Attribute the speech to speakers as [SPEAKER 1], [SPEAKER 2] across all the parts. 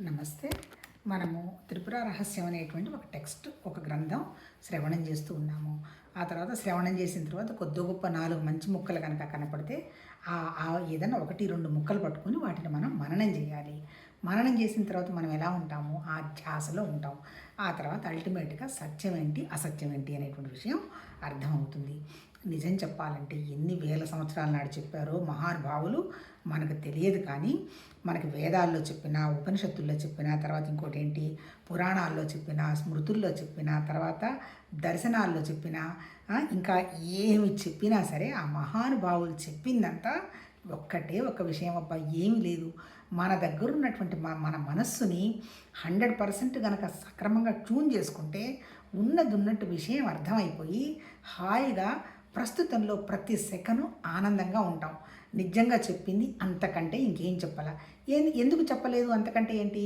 [SPEAKER 1] నమస్తే. మనము త్రిపుర రహస్యం అనేటువంటి ఒక టెక్స్ట్ ఒక గ్రంథం శ్రవణం చేస్తూ ఉన్నాము. ఆ తర్వాత శ్రవణం చేసిన తర్వాత కొద్ది గొప్ప నాలుగు మంచి ముక్కలు కనుక కనపడితే ఆ ఏదైనా ఒకటి రెండు ముక్కలు పట్టుకొని వాటిని మనం మననం చేయాలి. మననం చేసిన తర్వాత మనం ఎలా ఉంటాము? ఆ ధ్యాసలో ఉంటాం. ఆ తర్వాత అల్టిమేట్గా సత్యం ఏంటి? అసత్యం ఏంటి అనేటువంటి విషయం అర్థమవుతుంది. నిజం చెప్పాలంటే ఎన్ని వేల సంవత్సరాల నాడు చెప్పారో మహానుభావులు మనకు తెలియదు కానీ మనకి వేదాల్లో చెప్పిన ఉపనిషత్తుల్లో చెప్పిన తర్వాత ఇంకోటి ఏంటి పురాణాల్లో చెప్పిన స్మృతుల్లో చెప్పిన తర్వాత దర్శనాల్లో చెప్పిన ఇంకా ఏమి చెప్పినా సరే ఆ మహానుభావులు చెప్పిందంతా ఒక్కటే ఒక విషయం. అబ్బా ఏమీ లేదు. మన దగ్గర ఉన్నటువంటి మన మన మనస్సుని హండ్రెడ్ పర్సెంట్ కనుక సక్రమంగా ట్యూన్ చేసుకుంటే ఉన్నది ఉన్నట్టు విషయం అర్థమైపోయి హాయిగా ప్రస్తుతంలో ప్రతి సెకను ఆనందంగా ఉంటాం. నిజంగా చెప్పింది అంతకంటే ఇంకేం చెప్పాలా? ఏ ఎందుకు చెప్పలేదు? అంతకంటే ఏంటి?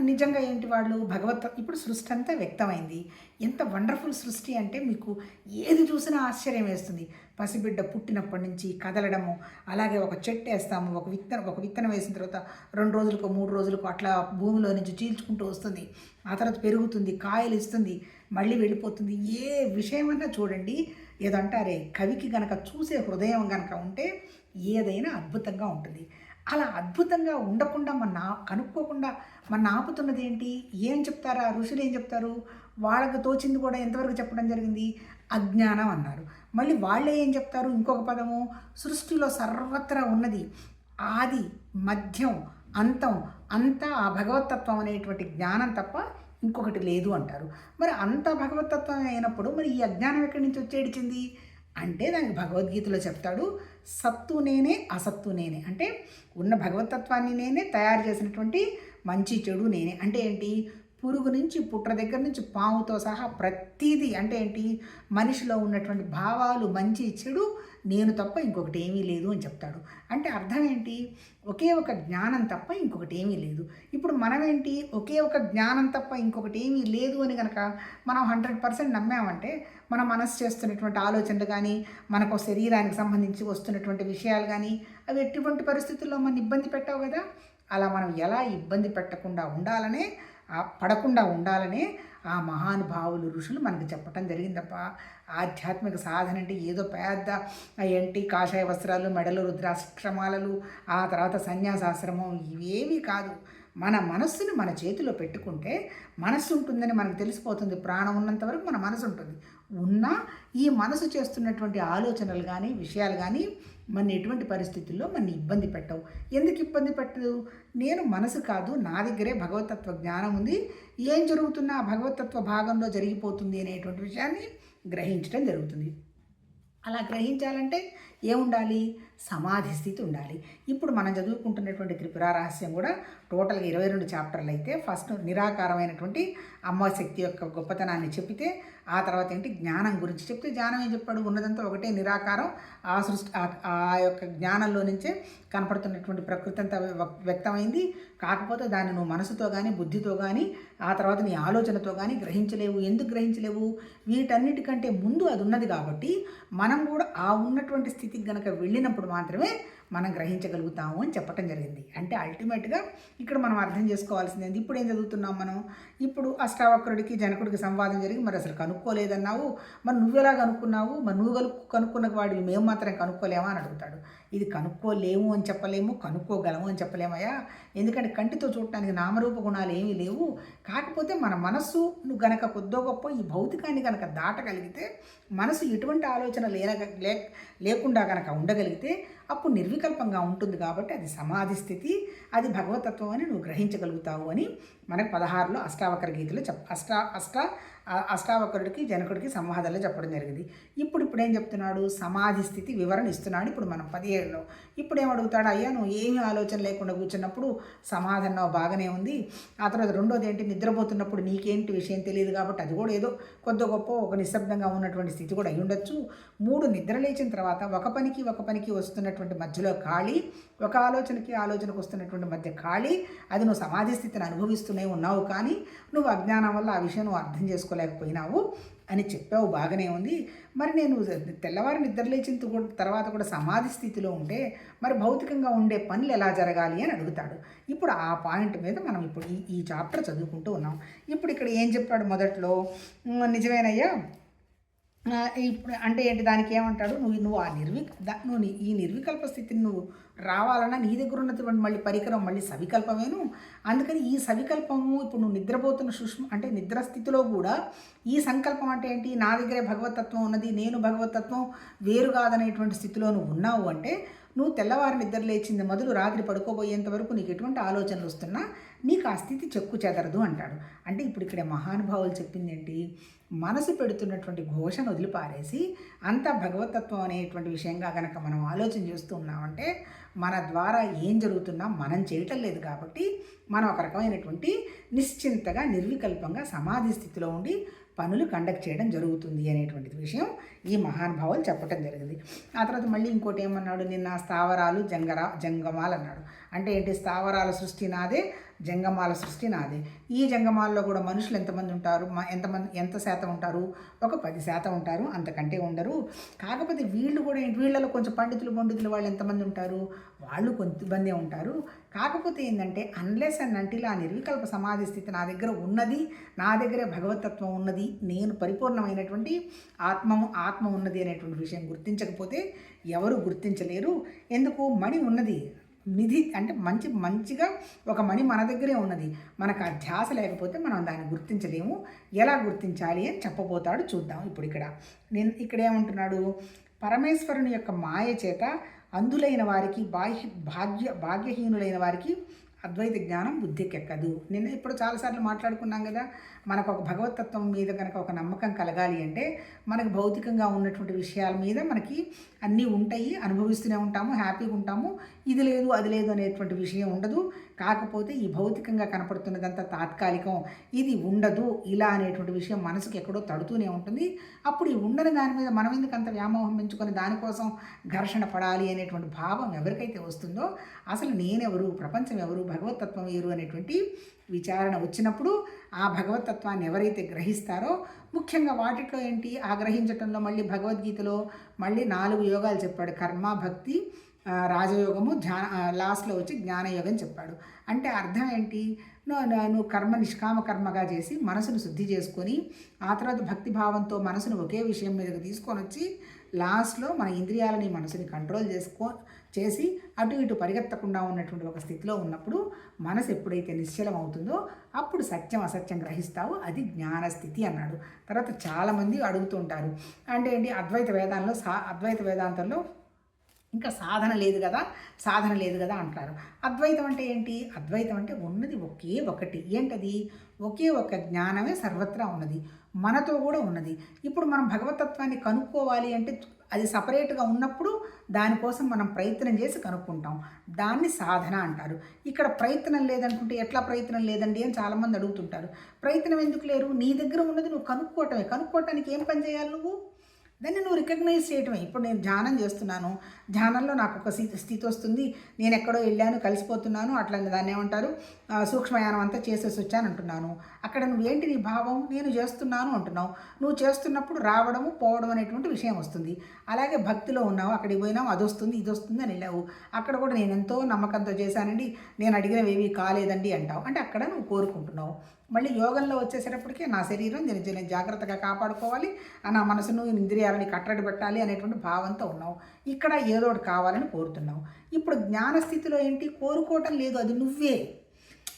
[SPEAKER 1] నిజంగా ఏంటి వాళ్ళు? భగవత్ ఇప్పుడు సృష్టి అంతా వ్యక్తమైంది. ఎంత వండర్ఫుల్ సృష్టి అంటే మీకు ఏది చూసినా ఆశ్చర్యం వేస్తుంది. పసిబిడ్డ పుట్టినప్పటి నుంచి కదలడము అలాగే ఒక చెట్టు వేస్తాము ఒక విత్తనం ఒక విత్తనం వేసిన తర్వాత రెండు రోజులకు మూడు రోజులకు అట్లా భూమిలో నుంచి చీల్చుకుంటూ వస్తుంది. ఆ తర్వాత పెరుగుతుంది కాయలు ఇస్తుంది మళ్ళీ వెళ్ళిపోతుంది. ఏ విషయమన్నా చూడండి ఏదంటారే కవికి గనక చూసే హృదయం గనక ఉంటే ఏదైనా అద్భుతంగా ఉంటుంది. అలా అద్భుతంగా ఉండకుండా మన నా కనుక్కోకుండా మన ఆపుతున్నది ఏంటి? ఏం చెప్తారు? ఆ ఋషులు ఏం చెప్తారు? వాళ్ళకి తోచింది కూడా ఎంతవరకు చెప్పడం జరిగింది? అజ్ఞానం అన్నారు. మళ్ళీ వాళ్ళే ఏం చెప్తారు? ఇంకొక పదము సృష్టిలో సర్వత్రా ఉన్నది ఆది మధ్యం అంతం అంతా ఆ భగవతత్వం అనేటువంటి జ్ఞానం తప్ప ఇంకొకటి లేదు అంటారు. మరి అంత భగవతత్వం అయినప్పుడు మరి ఈ అజ్ఞానం ఎక్కడి నుంచి వచ్చేడిచింది అంటే దానికి భగవద్గీతలో చెప్తాడు సత్తు నేనే అసత్తు నేనే. అంటే ఉన్న భగవతత్వాన్ని నేనే తయారు చేసినటువంటి మంచి చెడు నేనే. అంటే ఏంటి? పురుగు నుంచి పుట్ర దగ్గర నుంచి పాముతో సహా ప్రతిదీ అంటే ఏంటి? మనిషిలో ఉన్నటువంటి భావాలు మంచి చెడు నేను తప్ప ఇంకొకటి ఏమీ లేదు అని చెప్తాడు. అంటే అర్థం ఏంటి? ఒకే ఒక జ్ఞానం తప్ప ఇంకొకటి ఏమీ లేదు. ఇప్పుడు మనమేంటి ఒకే ఒక జ్ఞానం తప్ప ఇంకొకటి ఏమీ లేదు అని కనుక మనం హండ్రెడ్ పర్సెంట్ నమ్మామంటే మన మనసు చేస్తున్నటువంటి ఆలోచనలు కానీ మనకు శరీరానికి సంబంధించి వస్తున్నటువంటి విషయాలు కానీ అవి ఎటువంటి పరిస్థితుల్లో మనం ఇబ్బంది పెట్టావు కదా? అలా మనం ఎలా ఇబ్బంది పెట్టకుండా ఉండాలనే పడకుండా ఉండాలనే ఆ మహానుభావులు ఋషులు మనకు చెప్పటం జరిగిందప్ప. ఆధ్యాత్మిక సాధన అంటే ఏదో పెద్ద ఏంటి కాషాయ వస్త్రాలు మెడలు రుద్రాశ్రమాలలు ఆ తర్వాత సన్యాసాశ్రమం ఇవేమీ కాదు. మన మనస్సుని మన చేతిలో పెట్టుకుంటే మనస్సు ఉంటుందని మనకు తెలిసిపోతుంది. ప్రాణం ఉన్నంత వరకు మన మనసు ఉంటుంది. ఉన్నా ఈ మనసు చేస్తున్నటువంటి ఆలోచనలు కానీ విషయాలు కానీ మన ఎటువంటి పరిస్థితుల్లో మన ఇబ్బంది పెట్టవు. ఎందుకు ఇబ్బంది పెట్టదు? నేను మనసు కాదు నా దగ్గరే భగవతత్వ జ్ఞానం ఉంది. ఏం జరుగుతున్నా భగవతత్వ భాగంలో జరిగిపోతుంది అనేటువంటి విషయాన్ని గ్రహించడం జరుగుతుంది. అలా గ్రహించాలంటే ఏముండాలి సమాధి స్థితి ఉండాలి. ఇప్పుడు మనం చదువుకుంటున్నటువంటి త్రిపుర రహస్యం కూడా టోటల్గా ఇరవై రెండు చాప్టర్లు అయితే ఫస్ట్ నిరాకారమైనటువంటి అమ్మ శక్తి యొక్క గొప్పతనాన్ని చెప్పితే ఆ తర్వాత ఏంటి? జ్ఞానం గురించి చెప్తే జ్ఞానం ఏం చెప్పాడు? ఉన్నదంతా ఒకటే నిరాకారం. ఆ సృష్టి ఆ- యొక్క జ్ఞానంలో నుంచే కనపడుతున్నటువంటి ప్రకృతి అంతా వ్యక్తమైంది. కాకపోతే దాన్ని నువ్వు మనసుతో కానీ బుద్ధితో కానీ ఆ తర్వాత నీ ఆలోచనతో కానీ గ్రహించలేవు. ఎందుకు గ్రహించలేవు? వీటన్నిటికంటే ముందు అది ఉన్నది కాబట్టి మనం కూడా ఆ ఉన్నటువంటి స్థితికి గనక వెళ్ళినప్పుడు మాత్రమే మనం గ్రహించగలుగుతాము అని చెప్పటం జరిగింది. అంటే అల్టిమేట్గా ఇక్కడ మనం అర్థం చేసుకోవాల్సింది ఏంది? ఇప్పుడు ఏం చదువుతున్నాం మనం? ఇప్పుడు అష్టావక్రుడికి జనకుడికి సంవాదం జరిగి మరి అసలు కనుక్కోలేదన్నావు? మరి నువ్వెలా కనుక్కున్నావు? మరి నువ్వు కనుక్కున్న వాడివి మేము మాత్రం కనుక్కోలేమా అని అడుగుతాడు. ఇది కనుక్కోలేము అని చెప్పలేము కనుక్కోగలము అని చెప్పలేమయ్యా. ఎందుకంటే కంటితో చూడటానికి నామరూప గుణాలు ఏమీ లేవు. కాకపోతే మన మనస్సు నువ్వు గనక కొద్దో గొప్ప ఈ భౌతికాన్ని గనక దాటగలిగితే మనసు ఎటువంటి ఆలోచన లేన లే లేకుండా గనక ఉండగలిగితే అప్పుడు నిర్వికల్పంగా ఉంటుంది కాబట్టి అది సమాధి స్థితి అది భగవతత్వం అని నువ్వు గ్రహించగలుగుతావు అని మనకు పదహారులో అష్టావకర గీతలో చెప్ అష్టా అష్ట అష్టావకరుడికి జనకుడికి సంవాదాలు చెప్పడం జరిగింది. ఇప్పుడు ఇప్పుడు ఏం చెప్తున్నాడు? సమాధి స్థితి వివరణ ఇస్తున్నాడు ఇప్పుడు మనం పదిహేడులో ఇప్పుడు ఏమడుగుతాడు అయ్యా నువ్వు ఏమీ ఆలోచన లేకుండా కూర్చున్నప్పుడు సమాధి అన్నావు బాగానే ఉంది. ఆ తర్వాత రెండోది ఏంటి? నిద్రపోతున్నప్పుడు నీకేంటి విషయం తెలియదు కాబట్టి అది కూడా ఏదో కొద్ది గొప్ప ఒక నిశ్శబ్దంగా ఉన్నటువంటి స్థితి కూడా అయి ఉండొచ్చు మూడు నిద్ర లేచిన తర్వాత ఒక పనికి ఒక పనికి వస్తున్నటువంటి మధ్యలో ఖాళీ ఒక ఆలోచనకి ఆలోచనకు వస్తున్నటువంటి మధ్య ఖాళీ. అది నువ్వు సమాధి స్థితిని అనుభవిస్తూనే ఉన్నావు కానీ నువ్వు అజ్ఞానం వల్ల ఆ విషయం నువ్వు అర్థం చేసుకోలేకపోయినావు అని చెప్పావు. బాగానే ఉంది. మరి నేను తెల్లవారు నిద్రలేచిన తు- తర్వాత కూడా సమాధి స్థితిలో ఉంటే మరి భౌతికంగా ఉండే పనులు ఎలా జరగాలి అని అడుగుతాడు. ఇప్పుడు ఆ పాయింట్ మీద మనం ఇప్పుడు ఈ ఈ చాప్టర్ చదువుకుంటూ ఉన్నాం. ఇప్పుడు ఇక్కడ ఏం చెప్పాడు మొదట్లో? నిజమేనయ్యా? ఇప్పుడు అంటే ఏంటి దానికి ఏమంటాడు? నువ్వు నువ్వు ఆ నిర్విక నువ్వు ఈ నిర్వికల్ప స్థితిని నువ్వు రావాలన్నా నీ దగ్గర ఉన్నటువంటి మళ్ళీ పరికరం మళ్ళీ సవికల్పమేను. అందుకని ఈ సవికల్పము ఇప్పుడు నువ్వు నిద్రపోతున్న సుష్మ అంటే నిద్ర స్థితిలో కూడా ఈ సంకల్పం అంటే ఏంటి? నా దగ్గరే భగవతత్వం ఉన్నది నేను భగవతత్వం వేరు కాదనేటువంటి స్థితిలో నువ్వు ఉన్నావు అంటే నువ్వు తెల్లవారు నిద్ర లేచింది మొదలు రాత్రి పడుకోబోయేంత వరకు నీకు ఎటువంటి ఆలోచనలు వస్తున్నా నీకు ఆ స్థితి చెక్కు చెదరదు అంటాడు. అంటే ఇప్పుడు ఇక్కడ మహానుభావులు చెప్పింది ఏంటి? మనసు పెడుతున్నటువంటి ఘోషను వదిలిపారేసి అంత భగవతత్వం అనేటువంటి విషయంగా కనుక మనం ఆలోచన చేస్తూ ఉన్నామంటే మన ద్వారా ఏం జరుగుతున్నా మనం చేయటం లేదు కాబట్టి మనం ఒక రకమైనటువంటి నిశ్చింతగా నిర్వికల్పంగా సమాధి స్థితిలో ఉండి పనులు కండక్ట్ చేయడం జరుగుతుంది అనేటువంటి విషయం ఈ మహానుభావులు చెప్పటం జరిగింది. ఆ తర్వాత మళ్ళీ ఇంకోటి ఏమన్నాడు? నిన్న స్థావరాలు జంగరా జంగమాలు అన్నాడు అంటే ఏంటి? స్థావరాల సృష్టి నాదే జంగమాల సృష్టి నాదే. ఈ జంగమాల్లో కూడా మనుషులు ఎంతమంది ఉంటారు? మ- ఎంతమంది ఎంత శాతం ఉంటారు? ఒక పది శాతం ఉంటారు. అంతకంటే ఉండరు. కాకపోతే వీళ్ళు కూడా వీళ్ళలో కొంచెం పండితులు పండితులు వాళ్ళు ఎంతమంది ఉంటారు? వాళ్ళు కొంతమంది ఉంటారు. కాకపోతే ఏంటంటే అన్లెస్ అండ్ అంటిల్ ఆ నిర్వికల్ప సమాధి స్థితి నా దగ్గర ఉన్నది నా దగ్గరే భగవతత్వం ఉన్నది నేను పరిపూర్ణమైనటువంటి ఆత్మము ఆత్మ ఉన్నది అనేటువంటి విషయం గుర్తించకపోతే ఎవరు గుర్తించలేరు. ఎందుకు? మణి ఉన్నది. నిధి అంటే మంచి మంచిగా ఒక మణి మన దగ్గరే ఉన్నది. మనకు ఆ ధ్యాస లేకపోతే మనం దాన్ని గుర్తించలేము. ఎలా గుర్తించాలి అని చెప్పబోతాడు చూద్దాం ఇప్పుడు ఇక్కడ. నేను ఇక్కడ ఏమంటున్నాడు? పరమేశ్వరుని యొక్క మాయ చేత అందులైన వారికి బాహ్య భాగ్య భాగ్యహీనులైన వారికి అద్వైత జ్ఞానం బుద్ధికెక్కదు. నిన్న ఇప్పుడు చాలాసార్లు మాట్లాడుకున్నాం కదా. మనకు ఒక భగవతత్వం మీద కనుక ఒక నమ్మకం కలగాలి అంటే మనకు భౌతికంగా ఉన్నటువంటి విషయాల మీద మనకి అన్నీ ఉంటాయి అనుభవిస్తూనే ఉంటాము హ్యాపీగా ఉంటాము. ఇది లేదు అది లేదు అనేటువంటి విషయం ఉండదు. కాకపోతే ఈ భౌతికంగా కనపడుతున్నదంతా తాత్కాలికం. ఇది ఉండదు. ఇలా అనేటువంటి విషయం మనసుకి ఎక్కడో తడుతూనే ఉంటుంది. అప్పుడు ఈ ఉండని దాని మీద మనం ఎందుకు అంత వ్యామోహం పెంచుకొని దానికోసం ఘర్షణ పడాలి అనేటువంటి భావం ఎవరికైతే వస్తుందో అసలు నేనెవరు ప్రపంచం ఎవరు భగవతత్వం ఎవరు అనేటువంటి విచారణ వచ్చినప్పుడు ఆ భగవతత్వాన్ని ఎవరైతే గ్రహిస్తారో ముఖ్యంగా వాటిలో ఏంటి? ఆ గ్రహించటంలో మళ్ళీ భగవద్గీతలో మళ్ళీ నాలుగు యోగాలు చెప్పాడు. కర్మ భక్తి రాజయోగము ధ్యాన లాస్ట్లో వచ్చి జ్ఞానయోగం చెప్పాడు. అంటే అర్థం ఏంటి? నువ్వు కర్మ నిష్కామ కర్మగా చేసి మనసును శుద్ధి చేసుకొని ఆ తర్వాత భక్తి భావంతో మనసును ఒకే విషయం మీదకి తీసుకొని వచ్చి లాస్ట్లో మన ఇంద్రియాలని మనసుని కంట్రోల్ చేసుకో చేసి అటు ఇటు పరిగెత్తకుండా ఉన్నటువంటి ఒక స్థితిలో ఉన్నప్పుడు మనసు ఎప్పుడైతే నిశ్చలం అవుతుందో అప్పుడు సత్యం అసత్యం గ్రహిస్తావు అది జ్ఞానస్థితి అన్నాడు. తర్వాత చాలామంది అడుగుతుంటారు అంటే ఏంటి అద్వైత వేదాంతంలో సా అద్వైత వేదాంతంలో ఇంకా సాధన లేదు కదా సాధన లేదు కదా అంటారు. అద్వైతం అంటే ఏంటి? అద్వైతం అంటే ఉన్నది ఒకే ఒకటి. ఏంటది? ఒకే ఒక జ్ఞానమే సర్వత్రా ఉన్నది. మనతో కూడా ఉన్నది. ఇప్పుడు మనం భగవతత్వాన్ని కనుక్కోవాలి అంటే అది సపరేట్గా ఉన్నప్పుడు దానికోసం మనం ప్రయత్నం చేసి కనుక్కుంటాం. దాన్ని సాధన అంటారు. ఇక్కడ ప్రయత్నం లేదనుకుంటే ఎట్లా ప్రయత్నం లేదండి అని చాలామంది అడుగుతుంటారు. ప్రయత్నం ఎందుకు లేరు? నీ దగ్గర ఉన్నది నువ్వు కనుక్కోవటమే. కనుక్కోవటానికి ఏం పని చేయాలి నువ్వు? దాన్ని నువ్వు రికగ్నైజ్ చేయటమే. ఇప్పుడు నేను ధ్యానం చేస్తున్నాను. ధ్యానంలో నాకు ఒక స్థితి స్థితి వస్తుంది. నేను ఎక్కడో వెళ్ళాను కలిసిపోతున్నాను అట్లా దాన్ని ఏమంటారు? సూక్ష్మయానం అంతా చేసేసి వచ్చాను అంటున్నాను. అక్కడ నువ్వేంటి నీ భావం? నేను చేస్తున్నాను అంటున్నావు. నువ్వు చేస్తున్నప్పుడు రావడము పోవడం అనేటువంటి విషయం వస్తుంది. అలాగే భక్తిలో ఉన్నావు అక్కడికి పోయినావు అది వస్తుంది ఇది వస్తుంది అని వెళ్ళావు. అక్కడ కూడా నేను ఎంతో నమ్మకంతో చేశానండి. నేను అడిగినవి ఏమీ కాలేదండి అంటావు. అంటే అక్కడ నువ్వు కోరుకుంటున్నావు. మళ్ళీ యోగంలో వచ్చేసేటప్పటికీ నా శరీరం నేను నేను జాగ్రత్తగా కాపాడుకోవాలి. ఆ నా మనసును ఇంద్రియాలని కట్టడి పెట్టాలి అనేటువంటి భావంతో ఉన్నావు. ఇక్కడ ఏదో ఒకటి కావాలని కోరుతున్నావు. ఇప్పుడు జ్ఞానస్థితిలో ఏంటి? కోరుకోవటం లేదు. అది నువ్వే.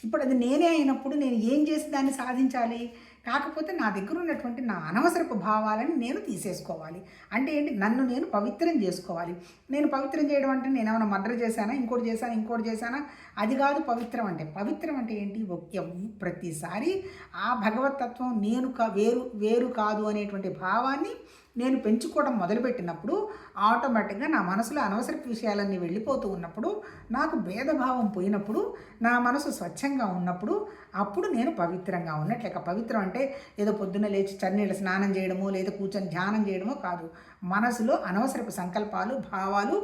[SPEAKER 1] ఇప్పుడు అది నేనే అయినప్పుడు నేను ఏం చేసి దాన్ని సాధించాలి? కాకపోతే నా దగ్గర ఉన్నటువంటి నా అనవసరపు భావాలని నేను తీసేసుకోవాలి. అంటే ఏంటి? నన్ను నేను పవిత్రం చేసుకోవాలి. నేను పవిత్రం చేయడం అంటే నేను ఏమైనా మర్డర్ చేశానా? ఇంకోటి చేశానా? ఇంకోటి చేశానా? అది కాదు పవిత్రం అంటే. పవిత్రం అంటే ఏంటి? ఒక్- ప్రతిసారి ఆ భగవతత్వం నేను కా వేరు వేరు కాదు అనేటువంటి భావాన్ని నేను పెంచుకోవడం మొదలుపెట్టినప్పుడు ఆటోమేటిక్గా నా మనసులో అనవసరపు విషయాలన్నీ వెళ్ళిపోతూ ఉన్నప్పుడు నాకు భేదభావం పోయినప్పుడు నా మనసు స్వచ్ఛంగా ఉన్నప్పుడు అప్పుడు నేను పవిత్రంగా ఉన్నట్లేక పవిత్రం అంటే ఏదో పొద్దున్న లేచి చన్నీళ్ళ స్నానం చేయడమో లేదా కూర్చొని ధ్యానం చేయడమో కాదు. మనసులో అనవసరపు సంకల్పాలు భావాలు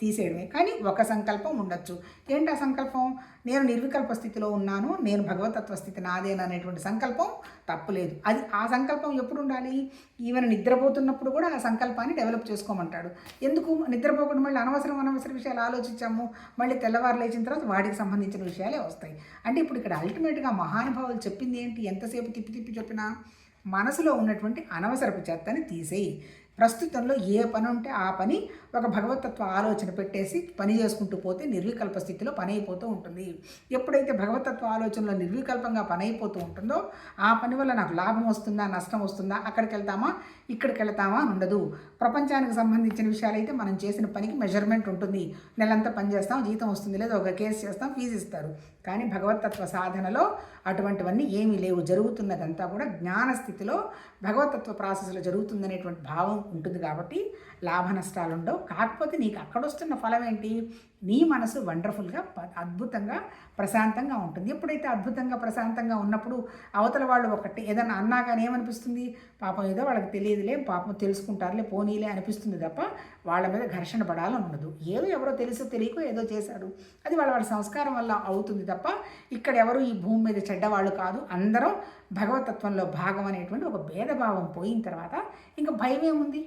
[SPEAKER 1] తీసేయడమే. కానీ ఒక సంకల్పం ఉండొచ్చు. ఏంటి ఆ సంకల్పం? నేను నిర్వికల్ప స్థితిలో ఉన్నాను నేను భగవతత్వ స్థితి నాదేననేటువంటి సంకల్పం తప్పులేదు అది ఆ సంకల్పం ఎప్పుడు ఉండాలి? ఈవెన్ నిద్రపోతున్నప్పుడు కూడా ఆ సంకల్పాన్ని డెవలప్ చేసుకోమంటాడు. ఎందుకు? నిద్రపోకుండా మళ్ళీ అనవసరం అనవసర విషయాలు ఆలోచించాము. మళ్ళీ తెల్లవారు లేచిన తర్వాత వాటికి సంబంధించిన విషయాలే వస్తాయి. అంటే ఇప్పుడు ఇక్కడ అల్టిమేట్గా మహానుభావులు చెప్పింది ఏంటి? ఎంతసేపు తిప్పి తిప్పి చెప్పినా? మనసులో ఉన్నటువంటి అనవసరపు చెత్తని తీసేయి. ప్రస్తుతంలో ఏ పని ఉంటే ఆ పని ఒక భగవతత్వ ఆలోచన పెట్టేసి పని చేసుకుంటూ పోతే నిర్వికల్ప స్థితిలో పని అయిపోతూ ఉంటుంది. ఎప్పుడైతే భగవతత్వ ఆలోచనలో నిర్వికల్పంగా పని అయిపోతూ ఉంటుందో ఆ పని వల్ల నాకు లాభం వస్తుందా నష్టం వస్తుందా అక్కడికి వెళ్తామా ఇక్కడికి వెళ్తామా అని ఉండదు. ప్రపంచానికి సంబంధించిన విషయాలైతే మనం చేసిన పనికి మెజర్మెంట్ ఉంటుంది. నెలంతా పని చేస్తాం జీతం వస్తుంది లేదా ఒక కేసు చేస్తాం ఫీజు ఇస్తారు. కానీ భగవతత్వ సాధనలో అటువంటివన్నీ ఏమీ లేవు. జరుగుతున్నదంతా కూడా జ్ఞాన స్థితిలో భగవతత్వ ప్రాసెస్లో జరుగుతుందనేటువంటి భావం ఉంటుంది కాబట్టి లాభ నష్టాలు ఉండవు కాకపోతే నీకు అక్కడ వస్తున్న ఫలం ఏంటి నీ మనసు వండర్ఫుల్గా ప- అద్భుతంగా ప్రశాంతంగా ఉంటుంది. ఎప్పుడైతే అద్భుతంగా ప్రశాంతంగా ఉన్నప్పుడు అవతల వాళ్ళు ఒకటి ఏదైనా అన్నా కానీ ఏమనిపిస్తుంది? పాపం ఏదో వాళ్ళకి తెలియదులే పాపం తెలుసుకుంటారులే పోనీలే అనిపిస్తుంది తప్ప వాళ్ళ మీద ఘర్షణ పడాలని ఉండదు ఏదో ఎవరో తెలుసో తెలియకో ఏదో చేశాడు. అది వాళ్ళ వాళ్ళ సంస్కారం వల్ల అవుతుంది తప్ప ఇక్కడ ఎవరు ఈ భూమి మీద చెడ్డవాళ్ళు కాదు. అందరం భగవతత్వంలో భాగం అనేటువంటి ఒక భేదభావం పోయిన తర్వాత ఇంకా భయం ఏముంది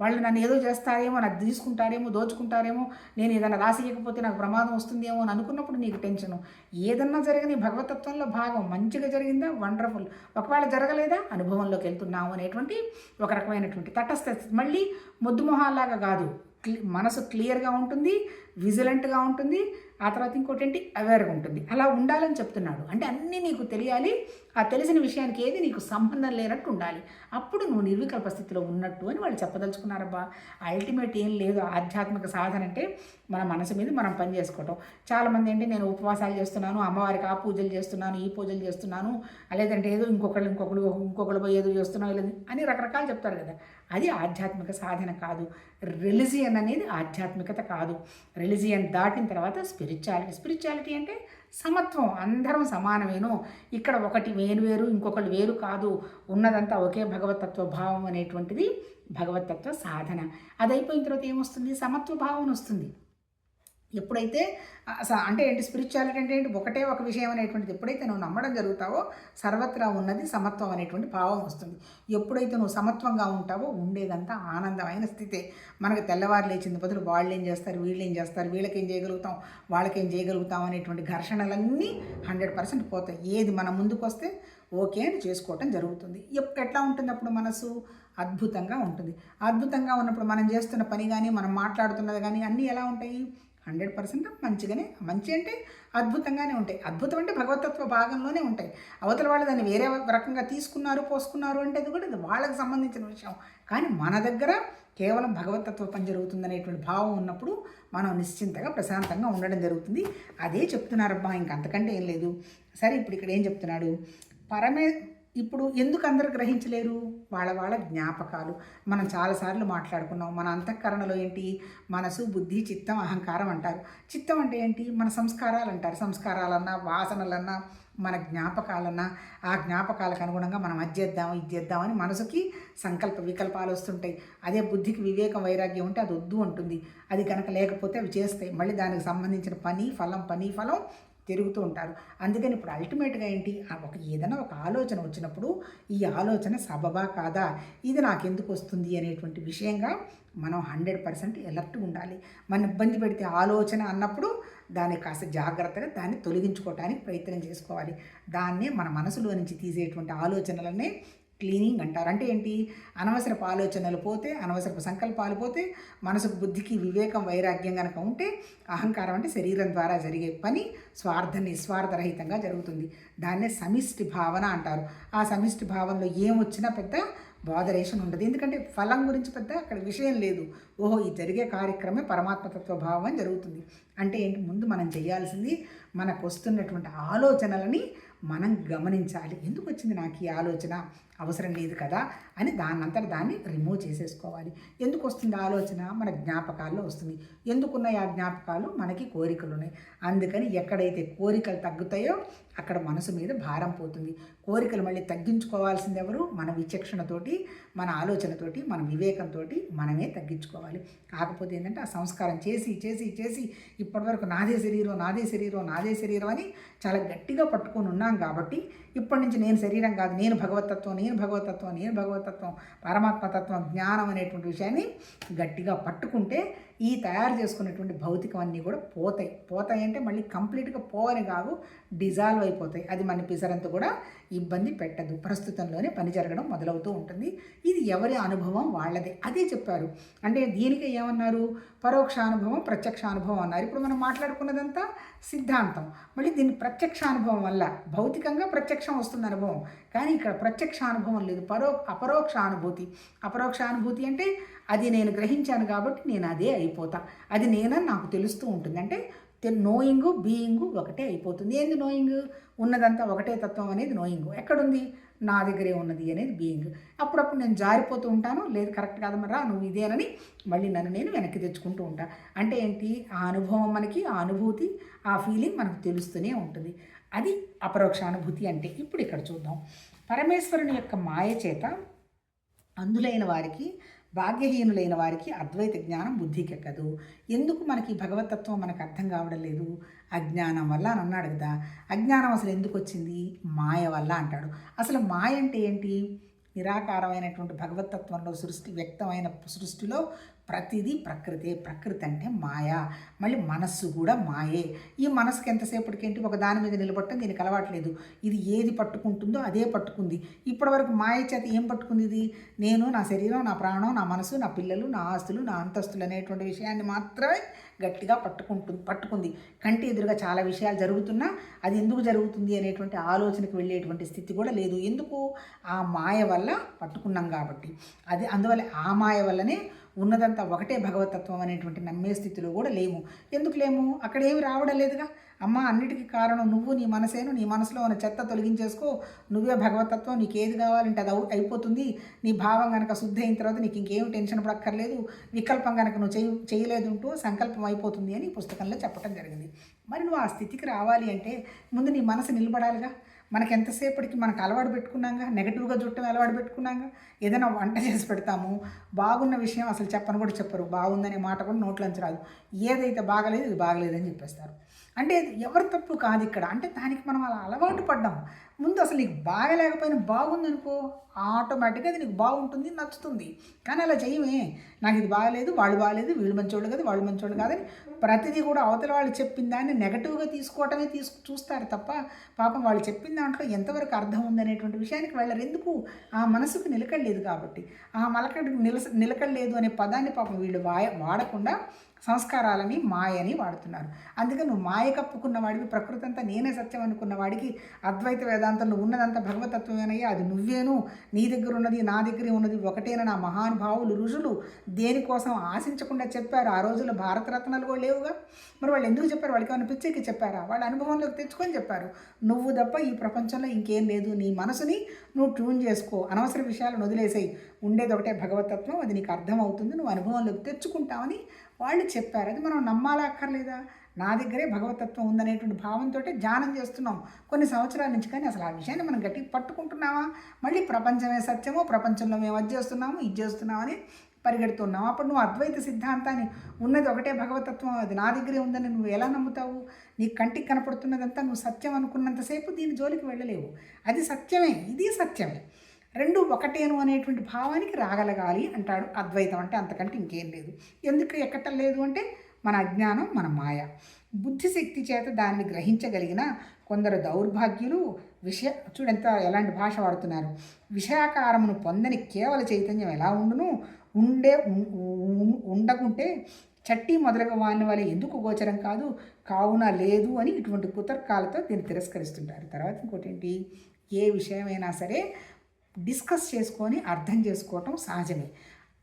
[SPEAKER 1] వాళ్ళు నన్ను ఏదో చేస్తారేమో నాకు తీసుకుంటారేమో దోచుకుంటారేమో నేను ఏదైనా రాసియకపోతే నాకు ప్రమాదం వస్తుందేమో అని అనుకున్నప్పుడు నీకు టెన్షను. ఏదన్నా జరగని భగవతత్వంలో భాగం మంచిగా జరిగిందా? వండర్ఫుల్. ఒకవేళ జరగలేదా? అనుభవంలోకి వెళ్తున్నాము అనేటువంటి ఒక రకమైనటువంటి తటస్థ మళ్ళీ మొద్దు మొహాల్లాగా కాదు. క్లి మనసు క్లియర్గా ఉంటుంది విజిలెంట్గా ఉంటుంది ఆ తర్వాత ఇంకోటి ఏంటి? అవేర్గా ఉంటుంది. అలా ఉండాలని చెప్తున్నాడు. అంటే అన్నీ నీకు తెలియాలి. ఆ తెలిసిన విషయానికి ఏది నీకు సంబంధం లేనట్టు ఉండాలి. అప్పుడు నువ్వు నిర్వికల్ప స్థితిలో ఉన్నట్టు అని వాళ్ళు చెప్పదలుచుకున్నారబ్బా. అల్టిమేట్ ఏం లేదు. ఆధ్యాత్మిక సాధన అంటే మన మనసు మీద మనం పని చేసుకోవటం. చాలామంది ఏంటి నేను ఉపవాసాలు చేస్తున్నాను అమ్మవారికి ఆ పూజలు చేస్తున్నాను ఈ పూజలు చేస్తున్నాను లేదంటే ఏదో ఇంకొకళ్ళు ఇంకొకళ్ళు ఇంకొకళ్ళు పోయి ఏదో చేస్తున్నావు లేదు అని రకరకాలు చెప్తారు కదా. అది ఆధ్యాత్మిక సాధన కాదు. రిలిజియన్ అనేది ఆధ్యాత్మికత కాదు. రిలిజియన్ దాటిన తర్వాత స్పిరిచువాలిటీ. స్పిరిచువాలిటీ అంటే సమత్వం అందరం సమానమేను? ఇక్కడ ఒకటి వేరు వేరు ఇంకొకటి వేరు కాదు. ఉన్నదంతా ఒకే భగవతత్వ భావం అనేటువంటిది భగవతత్వ సాధన. అది అయిపోయిన తర్వాత ఏమొస్తుంది? సమత్వ భావం వస్తుంది ఎప్పుడైతే స- అంటే ఏంటి స్పిరిచువాలిటీ అంటే ఏంటి? ఒకటే ఒక విషయం అనేటువంటిది ఎప్పుడైతే నువ్వు నమ్మడం జరుగుతావో సర్వత్రా ఉన్నది సమత్వం అనేటువంటి భావం వస్తుంది. ఎప్పుడైతే నువ్వు సమత్వంగా ఉంటావో ఉండేదంతా ఆనందమైన స్థితే. మనకు తెల్లవారు లేచింది బదులు వాళ్ళు ఏం చేస్తారు? వీళ్ళు ఏం చేస్తారు? వీళ్ళకేం చేయగలుగుతాం? వాళ్ళకేం చేయగలుగుతాం అనేటువంటి ఘర్షణలన్నీ హండ్రెడ్ పర్సెంట్ పోతాయి. ఏది మన ముందుకు వస్తే ఓకే అని చేసుకోవటం జరుగుతుంది. ఎప్- ఎట్లా ఉంటుంది అప్పుడు మనసు? అద్భుతంగా ఉంటుంది. అద్భుతంగా ఉన్నప్పుడు మనం చేస్తున్న పని కానీ మనం మాట్లాడుతున్నది కానీ అన్నీ ఎలా ఉంటాయి? హండ్రెడ్ పర్సెంట్ మంచిగానే మంచి అంటే అద్భుతంగానే ఉంటాయి. అద్భుతం అంటే భగవతత్వ భాగంలోనే ఉంటాయి. అవతల వాళ్ళు దాన్ని వేరే రకంగా తీసుకున్నారు పోసుకున్నారు అంటే అది కూడా అది వాళ్ళకి సంబంధించిన విషయం. కానీ మన దగ్గర కేవలం భగవతత్వ పని జరుగుతుందనేటువంటి భావం ఉన్నప్పుడు మనం నిశ్చింతగా ప్రశాంతంగా ఉండడం జరుగుతుంది. అదే చెప్తున్నారబ్బా ఇంకంతకంటే ఏం లేదు. సరే ఇప్పుడు ఇక్కడ ఏం చెప్తున్నాడు? పరమే ఇప్పుడు ఎందుకు అందరు గ్రహించలేరు? వాళ్ళ వాళ్ళ జ్ఞాపకాలు. మనం చాలాసార్లు మాట్లాడుకున్నాం మన అంతఃకరణలో ఏంటి? మనసు బుద్ధి చిత్తం అహంకారం అంటారు. చిత్తం అంటే ఏంటి? మన సంస్కారాలు అంటారు. సంస్కారాలన్నా వాసనలన్నా మన జ్ఞాపకాలన్నా. ఆ జ్ఞాపకాలకు అనుగుణంగా మనం అది చేద్దాం ఇది చేద్దామని మనసుకి సంకల్ప వికల్పాలు వస్తుంటాయి. అదే బుద్ధికి వివేకం వైరాగ్యం ఉంటే అది వద్దు ఉంటుంది అది కనుక లేకపోతే అవి చేస్తాయి. మళ్ళీ దానికి సంబంధించిన పని ఫలం పని ఫలం తిరుగుతూ ఉంటారు. అందుకని ఇప్పుడు అల్టిమేట్గా ఏంటి? ఒక ఏదైనా ఒక ఆలోచన వచ్చినప్పుడు ఈ ఆలోచన సబబా కాదా? ఇది నాకు ఎందుకు వస్తుంది అనేటువంటి విషయంగా మనం హండ్రెడ్ పర్సెంట్ ఎలర్ట్గా ఉండాలి. మన ఇబ్బంది పెడితే ఆలోచన అన్నప్పుడు దాన్ని కాస్త జాగ్రత్తగా దాన్ని తొలగించుకోవడానికి ప్రయత్నం చేసుకోవాలి. దాన్నే మన మనసులో నుంచి తీసేటువంటి ఆలోచనలనే క్లీనింగ్ అంటారు. అంటే ఏంటి? అనవసరపు ఆలోచనలు పోతే అనవసరపు సంకల్పాలు పోతే మనసుకు బుద్ధికి వివేకం వైరాగ్యం కనుక ఉంటే అహంకారం అంటే శరీరం ద్వారా జరిగే పని స్వార్థ నిస్వార్థరహితంగా జరుగుతుంది. దాన్నే సమిష్టి భావన అంటారు. ఆ సమిష్టి భావనలో ఏమొచ్చినా పెద్ద బాధరేషన్ ఉండదు. ఎందుకంటే ఫలం గురించి పెద్ద అక్కడ విషయం లేదు. ఓహో ఈ జరిగే కార్యక్రమే పరమాత్మతత్వ భావం జరుగుతుంది. అంటే ఏంటి? ముందు మనం చేయాల్సింది మనకు వస్తున్నటువంటి ఆలోచనలని మనం గమనించాలి. ఎందుకు వచ్చింది నాకు ఈ ఆలోచన? అవసరం లేదు కదా అని దాన్నంతట దాన్ని రిమూవ్ చేసేసుకోవాలి. ఎందుకు వస్తుంది ఆలోచన? మన జ్ఞాపకాల్లో వస్తుంది. ఎందుకున్నాయి ఆ జ్ఞాపకాలు? మనకి కోరికలు ఉన్నాయి. అందుకని ఎక్కడైతే కోరికలు తగ్గుతాయో అక్కడ మనసు మీద భారం పోతుంది. కోరికలు మళ్ళీ తగ్గించుకోవాల్సింది ఎవరు? మన విచక్షణతోటి మన ఆలోచనతోటి మన వివేకంతో మనమే తగ్గించుకోవాలి. కాకపోతే ఏంటంటే ఆ సంస్కారం చేసి చేసి చేసి ఇప్పటివరకు నాదే శరీరం నాదే శరీరం నాదే శరీరం అని చాలా గట్టిగా పట్టుకొని ఉన్నాం కాబట్టి ఇప్పటి నుంచి నేను శరీరం కాదు నేను భగవతత్వం నేను భగవతత్వం నేను భగవతత్వం పరమాత్మతత్వం జ్ఞానం అనేటువంటి విషయాన్ని గట్టిగా పట్టుకుంటే ఈ తయారు చేసుకున్నటువంటి భౌతికం అన్నీ కూడా పోతాయి. పోతాయి అంటే మళ్ళీ కంప్లీట్గా పోవని కాదు డిజాల్వ్ అయిపోతాయి. అది మన పిసరంత కూడా ఇబ్బంది పెట్టదు. ప్రస్తుతంలోనే పని జరగడం మొదలవుతూ ఉంటుంది. ఇది ఎవరి అనుభవం? వాళ్ళదే. అదే చెప్పారు. అంటే దీనికి ఏమన్నారు? పరోక్ష అనుభవం ప్రత్యక్ష అనుభవం అన్నారు. ఇప్పుడు మనం మాట్లాడుకున్నదంతా సిద్ధాంతం. మళ్ళీ దీన్ని ప్రత్యక్ష అనుభవం వల్ల భౌతికంగా ప్రత్యక్షం వస్తుంది అనుభవం. కానీ ఇక్కడ ప్రత్యక్ష అనుభవం లేదు. పరో అపరోక్ష అనుభూతి. అపరోక్ష అనుభూతి అంటే అది నేను గ్రహించాను కాబట్టి నేను అదే అయిపోతా. అది నేనని నాకు తెలుస్తూ ఉంటుంది. అంటే నోయింగ్ బీయింగ్ ఒకటే అయిపోతుంది. ఏంది నోయింగ్ ఉన్నదంతా ఒకటే తత్వం అనేది నోయింగ్ ఎక్కడుంది? నా దగ్గరే ఉన్నది అనేది బీయింగ్ అప్పుడప్పుడు నేను జారిపోతూ ఉంటాను. లేదు కరెక్ట్ కాదమ్మరా నువ్వు ఇదేనని మళ్ళీ నన్ను నేను వెనక్కి తెచ్చుకుంటూ ఉంటా. అంటే ఏంటి? ఆ అనుభవం మనకి ఆ అనుభూతి ఆ ఫీలింగ్ మనకు తెలుస్తూనే ఉంటుంది. అది అపరోక్ష అనుభూతి అంటే ఇప్పుడు ఇక్కడ చూద్దాం. పరమేశ్వరుని యొక్క మాయ చేత అందులైన వారికి భాగ్యహీనులైన వారికి అద్వైత జ్ఞానం బుద్ధికెక్కదు. ఎందుకు మనకి భగవతత్వం మనకు అర్థం కావడం లేదు? అజ్ఞానం వల్ల అని అన్నాడు కదా. అజ్ఞానం అసలు ఎందుకు వచ్చింది? మాయ వల్ల అంటాడు. అసలు మాయ అంటే ఏంటి? నిరాకారమైనటువంటి భగవతత్వంలో సృష్టి వ్యక్తమైన సృష్టిలో ప్రతిదీ ప్రకృతే. ప్రకృతి అంటే మాయ. మళ్ళీ మనస్సు కూడా మాయే. ఈ మనసుకి ఎంతసేపటికేంటి ఒక దాని మీద నిలబట్టడం దీనికి అలవాట్లేదు ఇది ఏది పట్టుకుంటుందో అదే పట్టుకుంది. ఇప్పటివరకు మాయ చేత ఏం పట్టుకుంది ఇది? నేను నా శరీరం నా ప్రాణం నా మనసు నా పిల్లలు నా ఆస్తులు నా అంతస్తులు అనేటువంటి విషయాన్ని మాత్రమే గట్టిగా పట్టుకుంటుంది పట్టుకుంది. కంటి ఎదురుగా చాలా విషయాలు జరుగుతున్నా అది ఎందుకు జరుగుతుంది అనేటువంటి ఆలోచనకు వెళ్ళేటువంటి స్థితి కూడా లేదు. ఎందుకు? ఆ మాయ వల్ల పట్టుకున్నాం కాబట్టి. అది అందువల్ల ఆ మాయ వల్లనే ఉన్నదంతా ఒకటే భగవతత్వం అనేటువంటి నమ్మే స్థితిలో కూడా లేము. ఎందుకు లేము? అక్కడ ఏమి రావడం లేదుగా? అమ్మ అన్నిటికీ కారణం నువ్వు నీ మనసేను నీ మనసులో ఉన్న చెత్త తొలగించేసుకో. నువ్వే భగవతత్వం నీకు ఏది కావాలంటే అది అయిపోతుంది. నీ భావం కనుక శుద్ధి అయిన తర్వాత నీకు ఇంకేం టెన్షన్ పడక్కర్లేదు. వికల్పం కనుక నువ్వు చేయ చేయలేదు ఉంటూ సంకల్పం అయిపోతుంది అని పుస్తకంలో చెప్పడం జరిగింది. మరి నువ్వు ఆ స్థితికి రావాలి అంటే ముందు నీ మనసు నిలబడాలిగా. మనకి ఎంతసేపటికి మనకు అలవాటు పెట్టుకున్నాగా? నెగటివ్గా చుట్టం అలవాటు పెట్టుకున్నాగా? ఏదైనా వంట చేసి పెడతాము. బాగున్న విషయం అసలు చెప్పని కూడా చెప్పరు. బాగుందనే మాట కూడా నోట్లోంచి రాదు ఏదైతే బాగలేదు ఇది బాగలేదని చెప్పేస్తారు. అంటే ఎవరి తప్పు కాదు ఇక్కడ. అంటే దానికి మనం అలా అలవాటు పడ్డాం ముందు అసలు నీకు బాగలేకపోయినా బాగుందనుకో ఆటోమేటిక్గా అది నీకు బాగుంటుంది నచ్చుతుంది. కానీ అలా చేయమే నాకు ఇది బాగలేదు వాళ్ళు బాగలేదు వీళ్ళు మంచోళ్ళు కాదు వాళ్ళు మంచోళ్ళు కాదని ప్రతిదీ కూడా అవతల వాళ్ళు చెప్పిన దాన్ని నెగటివ్గా తీసుకోవటమే తీసుకు చూస్తారు తప్ప పాపం వాళ్ళు చెప్పిన దాంట్లో ఎంతవరకు అర్థం ఉందనేటువంటి విషయానికి వెళ్ళరు. ఎందుకు? ఆ మనసుకు నిలకడలేదు కాబట్టి. ఆ మలకడికి నిలస నిలకడలేదు అనే పదాన్ని పాపం వీళ్ళు వాడకుండా సంస్కారాలని మాయని వాడుతున్నారు. అందుకే నువ్వు మాయ కప్పుకున్న వాడివి ప్రకృతి అంతా నేనే సత్యం అనుకున్న వాడికి అద్వైత వేదాంతంలో ఉన్నదంతా భగవతత్వమేనయ్యా. అది నువ్వేను నీ దగ్గర ఉన్నది నా దగ్గర ఉన్నది ఒకటేనా నా మహానుభావులు ఋషులు దేనికోసం ఆశించకుండా చెప్పారు. ఆ రోజుల్లో భారతరత్నాలు కూడా లేవుగా. మరి వాళ్ళు ఎందుకు చెప్పారు? వాళ్ళకి ఏమైనా పిచ్చేకి చెప్పారా? వాళ్ళ అనుభవంలోకి తెచ్చుకొని చెప్పారు. నువ్వు తప్ప ఈ ప్రపంచంలో ఇంకేం లేదు. నీ మనసుని నువ్వు ట్యూన్ చేసుకో. అనవసర విషయాలను వదిలేసాయి. ఉండేది ఒకటే భగవతత్వం. అది నీకు అర్థమవుతుంది. నువ్వు అనుభవంలోకి తెచ్చుకుంటావని వాళ్ళు చెప్పారు. అది మనం నమ్మాలా అక్కర్లేదా? నా దగ్గరే భగవతత్వం ఉందనేటువంటి భావంతో ధ్యానం చేస్తున్నాం. కొన్ని సంవత్సరాల నుంచి కానీ అసలు ఆ విషయాన్ని మనం గట్టిగా పట్టుకుంటున్నామా? మళ్ళీ ప్రపంచమే సత్యమో ప్రపంచంలో మేము అది చేస్తున్నాము ఇది చేస్తున్నామని పరిగెడుతున్నావు అప్పుడు నువ్వు అద్వైత సిద్ధాంతాన్ని ఉన్నది ఒకటే భగవతత్వం అది నా దగ్గరే ఉందని నువ్వు ఎలా నమ్ముతావు? నీ కంటికి కనపడుతున్నదంతా నువ్వు సత్యం అనుకున్నంతసేపు దీని జోలికి వెళ్ళలేవు. అది సత్యమే ఇది సత్యమే. రెండు ఒకటేను అనేటువంటి భావానికి రాగలగాలి అంటాడు అద్వైతం. అంటే అంతకంటే ఇంకేం లేదు. ఎందుకు ఎక్కటం లేదు అంటే మన అజ్ఞానం మన మాయ. బుద్ధిశక్తి చేత దాన్ని గ్రహించగలిగిన కొందరు దౌర్భాగ్యులు విషయ చూడంత ఎలాంటి భాష వాడుతున్నారు. విషయాకారమును పొందని కేవల చైతన్యం ఎలా ఉండును? ఉండే ఉండకుంటే చట్టి మొదలగు వాని వల్ల ఎందుకు గోచరం కాదు? కావున లేదు అని ఇటువంటి కుతర్కాలతో దీన్ని తిరస్కరిస్తుంటారు. తర్వాత ఇంకోటి ఏంటి ఏ విషయమైనా సరే డిస్కస్ చేసుకొని అర్థం చేసుకోవటం సహజమే.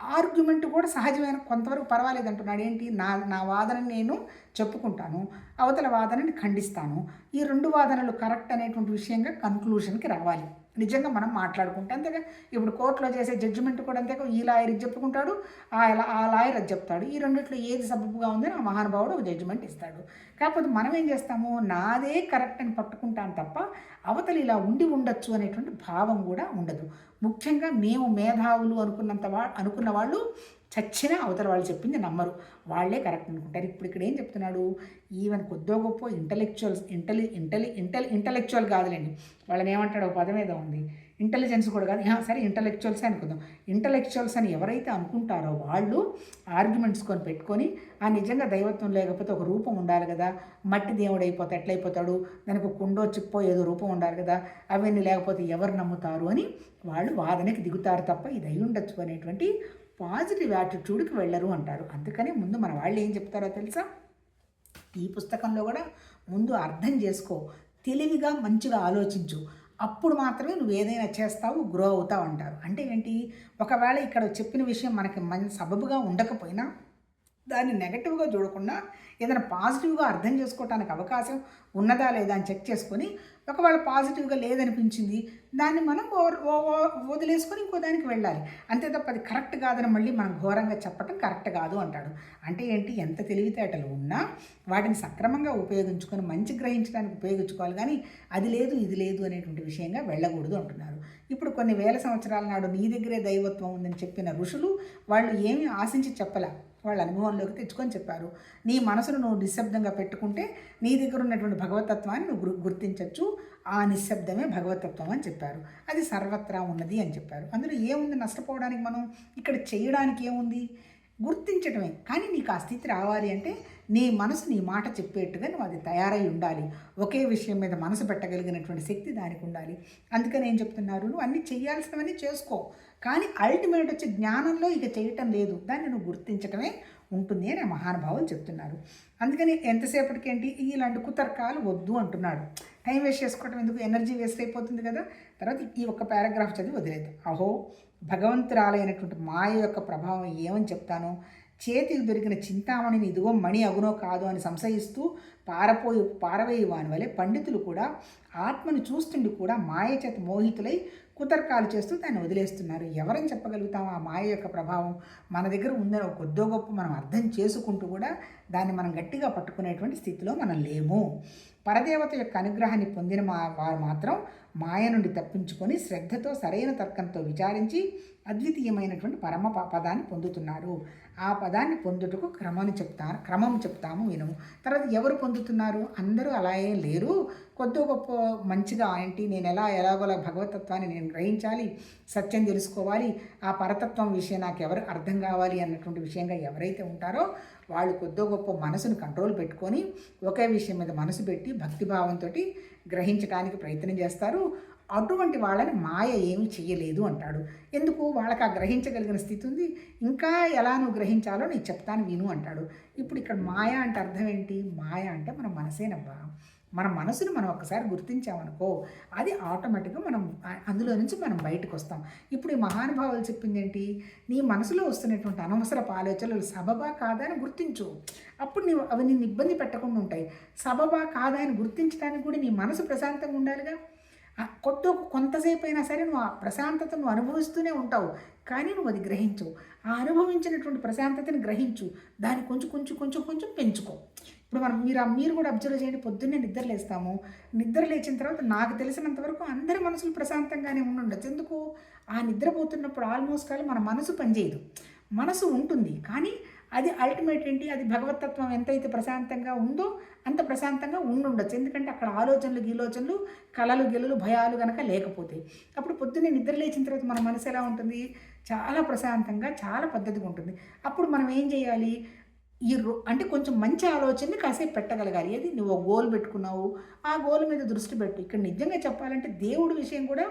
[SPEAKER 1] ఆర్గ్యుమెంట్ కూడా సహజమైన కొంతవరకు పర్వాలేదు అంటున్నాడు. ఏంటి? నా నా వాదనని నేను చెప్పుకుంటాను అవతల వాదనని ఖండిస్తాను. ఈ రెండు వాదనలు కరెక్ట్ అనేటువంటి విషయంగా కన్క్లూషన్కి రావాలి. నిజంగా మనం మాట్లాడుకుంటే అంతేగా. ఇప్పుడు కోర్టులో చేసే జడ్జిమెంట్ కూడా అంతేగా. ఈ లాయర్ ఇది చెప్పుకుంటాడు ఆ ఆ లాయర్ అది చెప్తాడు. ఈ రెండిట్లో ఏది సబబుగా ఉందని ఆ మహానుభావుడు ఒక జడ్జిమెంట్ ఇస్తాడు. కాకపోతే మనం ఏం చేస్తాము? నాదే కరెక్ట్ అని పట్టుకుంటాను తప్ప అవతల ఇలా ఉండి ఉండొచ్చు అనేటువంటి భావం కూడా ఉండదు. ముఖ్యంగా మేము మేధావులు అనుకున్నంత వా అనుకున్న వాళ్ళు చచ్చినా అవతల వాళ్ళు చెప్పింది నమ్మరు. వాళ్ళే కరెక్ట్ అనుకుంటారు. ఇప్పుడు ఇక్కడ ఏం చెప్తున్నాడు? ఈవెన్ కొద్దో గొప్ప ఇంటలెక్చువల్స్ ఇంటలి ఇంటలి ఇంటల్ ఇంటలెక్చువల్ కాదులేండి. వాళ్ళని ఏమంటాడు? ఒక పదం ఏదో ఉంది. ఇంటెలిజెన్స్ కూడా కాదు. సరే ఇంటలెక్చువల్స్ అనుకుందాం. ఇంటలెక్చువల్స్ అని ఎవరైతే అనుకుంటారో వాళ్ళు ఆర్గ్యుమెంట్స్ కొని పెట్టుకొని ఆ నిజంగా దైవత్వం లేకపోతే ఒక రూపం ఉండాలి కదా. మట్టి దేవుడు అయిపోతే ఎట్లయిపోతాడు? దానికి కుండో చిప్పో ఏదో రూపం ఉండాలి కదా. అవన్నీ లేకపోతే ఎవరు నమ్ముతారు అని వాళ్ళు వాదనకి దిగుతారు తప్ప ఇది అయి ఉండొచ్చు అనేటువంటి పాజిటివ్ యాటిట్యూడ్కి వెళ్ళరు అంటారు. అందుకని ముందు మన వాళ్ళు ఏం చెప్తారో తెలుసా? ఈ పుస్తకంలో కూడా ముందు అర్థం చేసుకో. తెలివిగా మంచిగా ఆలోచించు. అప్పుడు మాత్రమే నువ్వు ఏదైనా చేస్తావు గ్రో అవుతావు అంటారు. అంటే ఏంటి? ఒకవేళ ఇక్కడ చెప్పిన విషయం మనకి మన సబబుగా ఉండకపోయినా దాన్ని నెగటివ్గా చూడకుండా ఏదైనా పాజిటివ్గా అర్థం చేసుకోవటానికి అవకాశం ఉన్నదా లేదా అని చెక్ చేసుకొని ఒకవేళ పాజిటివ్గా లేదనిపించింది దాన్ని మనం ఓవర్ ఓ- ఓ- వదిలేసుకొని ఇంకో దానికి వెళ్ళాలి. అంతే తప్ప అది కరెక్ట్ కాదని మళ్ళీ మనం ఘోరంగా చెప్పటం కరెక్ట్ కాదు అంటాడు. అంటే ఏంటి? ఎంత తెలివితేటలు ఉన్నా వాటిని సక్రమంగా ఉపయోగించుకొని మంచి గ్రహించడానికి ఉపయోగించుకోవాలి. కానీ అది లేదు ఇది లేదు అనేటువంటి విషయంగా వెళ్ళకూడదు అంటున్నారు. ఇప్పుడు కొన్ని వేల సంవత్సరాల నాడు నీ దగ్గరే దైవత్వం ఉందని చెప్పిన ఋషులు వాళ్ళు ఏమీ ఆశించి చెప్పలే. వాళ్ళ అనుభవంలోకి తెచ్చుకొని చెప్పారు. నీ మనసును నువ్వు నిశ్శబ్దంగా పెట్టుకుంటే నీ దగ్గర ఉన్నటువంటి భగవతత్వాన్ని నువ్వు గుర్తించవచ్చు ఆ నిశ్శబ్దమే భగవతత్వం అని చెప్పారు. అది సర్వత్రా ఉన్నది అని చెప్పారు. అందులో ఏముంది నష్టపోవడానికి మనం? ఇక్కడ చేయడానికి ఏముంది? గుర్తించడమే కానీ నీకు ఆ స్థితి రావాలి అంటే నీ మనసు నీ మాట చెప్పేట్టుగా నువ్వు అది తయారై ఉండాలి. ఒకే విషయం మీద మనసు పెట్టగలిగినటువంటి శక్తి దానికి ఉండాలి. అందుకని ఏం చెప్తున్నారు? నువ్వు అన్నీ చేయాల్సినవన్నీ చేసుకో. కానీ అల్టిమేట్ వచ్చి జ్ఞానంలో ఇక చేయటం లేదు. దాన్ని నువ్వు గుర్తించటమే ఉంటుంది అని ఆ మహానుభావులు చెప్తున్నారు. అందుకని ఎంతసేపటికేంటి ఇలాంటి కుతర్కాలు వద్దు అంటున్నాడు. టైం వేస్ట్ చేసుకోవటం ఎందుకు? ఎనర్జీ వేస్ట్ అయిపోతుంది కదా. తర్వాత ఈ ఒక్క పారాగ్రాఫ్ చదివి వదిలేదు అహో భగవంతురాలైనటువంటి మాయ యొక్క ప్రభావం ఏమని చెప్తాను? చేతికి దొరికిన చింతామణిని ఇదిగో మణి అగునో కాదు అని సంశయిస్తూ పారపోయి పారవేయి వాని వలె పండితులు కూడా ఆత్మను చూస్తుండి కూడా మాయ చేత మోహితులై కుతర్కాలు చేస్తూ దాన్ని వదిలేస్తున్నారు. ఎవరని చెప్పగలుగుతాం ఆ మాయ యొక్క ప్రభావం? మన దగ్గర ఉందని కొద్దో గొప్ప మనం అర్థం చేసుకుంటూ కూడా దాన్ని మనం గట్టిగా పట్టుకునేటువంటి స్థితిలో మనం లేము. పరదేవత యొక్క అనుగ్రహాన్ని పొందిన మా వారు మాత్రం మాయ నుండి తప్పించుకొని శ్రద్ధతో సరైన తర్కంతో విచారించి అద్వితీయమైనటువంటి పరమ పదాన్ని పొందుతున్నారు. ఆ పదాన్ని పొందుటకు క్రమం చెప్తాను క్రమం చెప్తాము వినము. తర్వాత ఎవరు పొందుతున్నారు? అందరూ అలా ఏం లేరు. కొద్ది గొప్ప మంచిగా ఏంటి? నేను ఎలా ఎలాగోలా భగవతత్వాన్ని నేను గ్రహించాలి సత్యం తెలుసుకోవాలి ఆ పరతత్వం విషయం నాకు ఎవరు అర్థం కావాలి అన్నటువంటి విషయంగా ఎవరైతే ఉంటారో వాళ్ళు కొద్దో గొప్ప మనసును కంట్రోల్ పెట్టుకొని ఒకే విషయం మీద మనసు పెట్టి భక్తిభావంతో గ్రహించడానికి ప్రయత్నం చేస్తారు. అటువంటి వాళ్ళని మాయ ఏమి చేయలేదు అంటాడు. ఎందుకు? వాళ్ళకి ఆ గ్రహించగలిగిన స్థితి ఉంది. ఇంకా ఎలా నువ్వు గ్రహించాలో నీకు చెప్తాను విను అంటాడు. ఇప్పుడు ఇక్కడ మాయ అంటే అర్థం ఏంటి? మాయ అంటే మన మనసేనబ్బా. మన మనసును మనం ఒకసారి గుర్తించామనుకో అది ఆటోమేటిక్గా మనం అందులో నుంచి మనం బయటకు వస్తాం ఇప్పుడు ఈ మహానుభావులు చెప్పింది ఏంటి నీ మనసులో వస్తున్నటువంటి అనవసరపు ఆలోచనలు సబబా కాదా అని గుర్తించు. అప్పుడు నీవు అవి నిన్ను ఇబ్బంది పెట్టకుండా ఉంటాయి. సబబా కాదా అని గుర్తించడానికి కూడా నీ మనసు ప్రశాంతంగా ఉండాలిగా? కొత్త కొంతసేపు అయినా సరే నువ్వు ఆ ప్రశాంతతను నువ్వు అనుభవిస్తూనే ఉంటావు. కానీ నువ్వు అది గ్రహించవు. ఆ అనుభవించినటువంటి ప్రశాంతతను గ్రహించు. దాన్ని కొంచెం కొంచెం కొంచెం కొంచెం పెంచుకో. ఇప్పుడు మనం మీరు మీరు కూడా అబ్జర్వ్ చేయండి పొద్దున్నే నిద్ర లేస్తాము. నిద్ర లేచిన తర్వాత నాకు తెలిసినంత వరకు అందరి మనసులు ప్రశాంతంగానే ఉండుండొచ్చు. ఎందుకు? ఆ నిద్రపోతున్నప్పుడు ఆల్మోస్ట్ ఆల్ మన మనసు పనిచేయదు మనసు ఉంటుంది కానీ అది అల్టిమేట్ ఏంటి? అది భగవతత్వం ఎంతైతే ప్రశాంతంగా ఉందో అంత ప్రశాంతంగా ఉండుండొచ్చు. ఎందుకంటే అక్కడ ఆలోచనలు గీలోచనలు కలలు గిలలు భయాలు కనుక లేకపోతే. అప్పుడు పొద్దున్నే నిద్ర లేచిన తర్వాత మన మనసు ఎలా ఉంటుంది? చాలా ప్రశాంతంగా చాలా పద్ధతిగా ఉంటుంది. అప్పుడు మనం ఏం చేయాలి? ఈ రో అంటే కొంచెం మంచి ఆలోచనని కాసేపు పెట్టగలగాలి. ఏది? నువ్వు ఒక గోల్ పెట్టుకున్నావు. ఆ గోల్ మీద దృష్టి పెట్టు. ఇక్కడ నిజంగా చెప్పాలంటే దేవుడి విషయం కూడా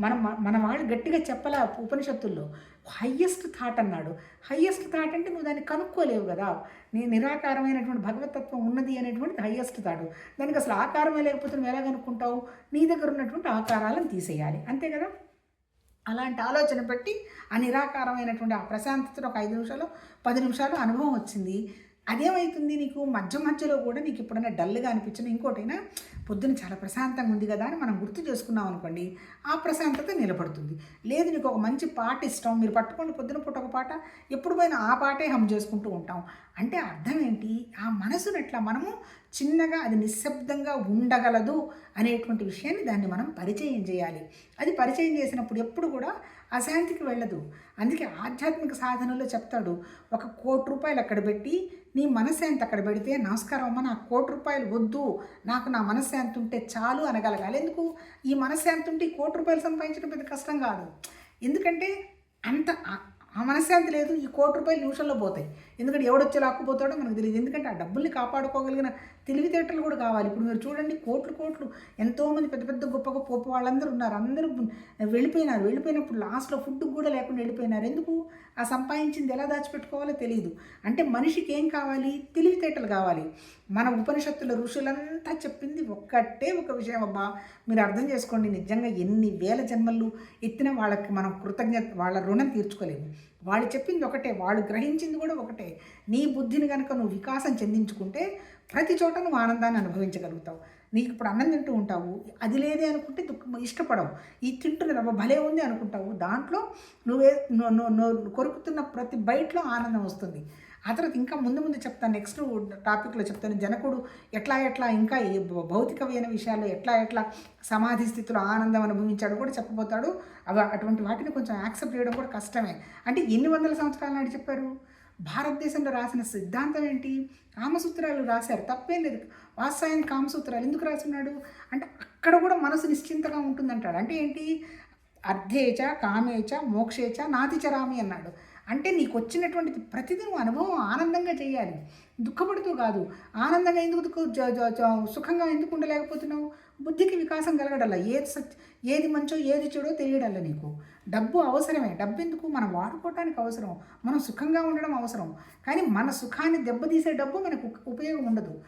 [SPEAKER 1] మనం మన వాళ్ళు గట్టిగా చెప్పాల ఉపనిషత్తుల్లో? హయ్యెస్ట్ థాట్ అన్నాడు. హయ్యెస్ట్ థాట్ అంటే నువ్వు దాన్ని కనుక్కోలేవు కదా. నీ నిరాకారమైనటువంటి భగవతత్వం ఉన్నది అనేటువంటిది హయ్యెస్ట్ థాట్ దానికి అసలు ఆకారమే లేకపోతే నువ్వు ఎలా కనుక్కుంటావు? నీ దగ్గర ఉన్నటువంటి ఆకారాలను తీసేయాలి. అంతే కదా? అలాంటి ఆలోచన పెట్టి ఆ నిరాకారమైనటువంటి ఆ ప్రశాంతతను ఒక ఐదు నిమిషాలు పది నిమిషాలు అనుభవం వచ్చింది. అదేమవుతుంది నీకు? మధ్య మధ్యలో కూడా నీకు ఎప్పుడైనా డల్గా అనిపించిన ఇంకోటైనా పొద్దున చాలా ప్రశాంతంగా ఉంది కదా అని మనం గుర్తు చేసుకున్నాం అనుకోండి ఆ ప్రశాంతత నిలబడుతుంది. లేదు నీకు ఒక మంచి పాట ఇష్టం మీరు పట్టుకోండి పొద్దున పూట ఒక పాట ఎప్పుడు పోయినా ఆ పాటే హమ్ చేసుకుంటూ ఉంటాం. అంటే అర్థం ఏంటి? ఆ మనసును ఎట్లా మనము చిన్నగా అది నిశ్శబ్దంగా ఉండగలదు అనేటువంటి విషయాన్ని దాన్ని మనం పరిచయం చేయాలి. అది పరిచయం చేసినప్పుడు ఎప్పుడు కూడా అశాంతికి వెళ్ళదు. అందుకే ఆధ్యాత్మిక సాధనలో చెప్తాడు ఒక కోటి రూపాయలు అక్కడ పెట్టి నీ మనశ్శాంతి అక్కడ పెడితే నమస్కారం అమ్మ నాకు కోటి రూపాయలు వద్దు నాకు నా మనశ్శాంతి ఉంటే చాలు అనగలగాలి. ఎందుకు? ఈ మనశ్శాంతి ఉంటే ఈ కోటి రూపాయలు సంపాదించడం పెద్ద కష్టం కాదు. ఎందుకంటే అంత ఆ- ఆ మనశ్శాంతి లేదు ఈ కోటి రూపాయలు నిమిషంలో పోతాయి. ఎందుకంటే ఎవడొచ్చి లాక్కుపోతాడో మనకు తెలియదు. ఎందుకంటే ఆ డబ్బుల్ని కాపాడుకోగలిగిన తెలివితేటలు కూడా కావాలి. ఇప్పుడు మీరు చూడండి కోట్లు కోట్లు ఎంతోమంది పెద్ద పెద్ద గొప్ప గొప్ప గొప్ప వాళ్ళందరూ ఉన్నారు. అందరూ వెళ్ళిపోయినారు. వెళ్ళిపోయినప్పుడు లాస్ట్లో ఫుడ్ కూడా లేకుండా వెళ్ళిపోయినారు. ఎందుకు? ఆ సంపాదించింది ఎలా దాచిపెట్టుకోవాలో తెలియదు అంటే మనిషికి ఏం కావాలి? తెలివితేటలు కావాలి. మన ఉపనిషత్తుల ఋషులంతా చెప్పింది ఒక్కటే ఒక విషయం అబ్బా. మీరు అర్థం చేసుకోండి నిజంగా ఎన్ని వేల జన్మలు ఎత్తిన వాళ్ళకి మనం కృతజ్ఞత వాళ్ళ రుణం తీర్చుకోలేము. వాళ్ళు చెప్పింది ఒకటే వాళ్ళు గ్రహించింది కూడా ఒకటే. నీ బుద్ధిని కనుక నువ్వు వికాసం చెందించుకుంటే ప్రతి చోట నువ్వు ఆనందాన్ని అనుభవించగలుగుతావు. నీకు ఇప్పుడు అన్నం తింటూ ఉంటావు అది లేదే అనుకుంటే ఇష్టపడవు. ఈ తింటున్నది అబ్బా భలే ఉంది అనుకుంటావు. దాంట్లో నువ్వే కొరుకుతున్న ప్రతి బయటలో ఆనందం వస్తుంది. ఆ తర్వాత ఇంకా ముందు ముందు చెప్తాను నెక్స్ట్ టాపిక్లో చెప్తాను. జనకుడు ఎట్లా ఎట్లా ఇంకా భౌతికమైన విషయాల్లో ఎట్లా ఎట్లా సమాధి స్థితిలో ఆనందం అనుభవించాడు కూడా చెప్పబోతాడు. అవి అటువంటి వాటిని కొంచెం యాక్సెప్ట్ చేయడం కూడా కష్టమే. అంటే ఎన్ని వందల సంవత్సరాల నాటి చెప్పారు? భారతదేశంలో రాసిన సిద్ధాంతం ఏంటి? కామసూత్రాలు రాశారు. తప్పేం లేదు. వాత్సాయన కామసూత్రాలు ఎందుకు రాస్తున్నాడు? అంటే అక్కడ కూడా మనసు నిశ్చింతగా ఉంటుందంటాడు. అంటే ఏంటి? అర్ధేచ కామేచ మోక్షేచ నాతిచరామి అన్నాడు. అంటే నీకు వచ్చినటువంటి ప్రతిదీ నువ్వు అనుభవం ఆనందంగా చేయాలి. దుఃఖపడుతూ కాదు. ఆనందంగా ఎందుకు జ- జ- సుఖంగా ఎందుకు ఉండలేకపోతున్నావు? బుద్ధికి వికాసం కలగడల్లా. ఏది సత్ ఏది మంచో ఏది చెడో తెలియడల్లా నీకు. డబ్బు అవసరమే. డబ్బు ఎందుకు మనం వాడుకోవటానికి అవసరం. మనం సుఖంగా ఉండడం అవసరం. కానీ మన సుఖాన్ని దెబ్బతీసే డబ్బు మనకు ఉపయోగం ఉండదు.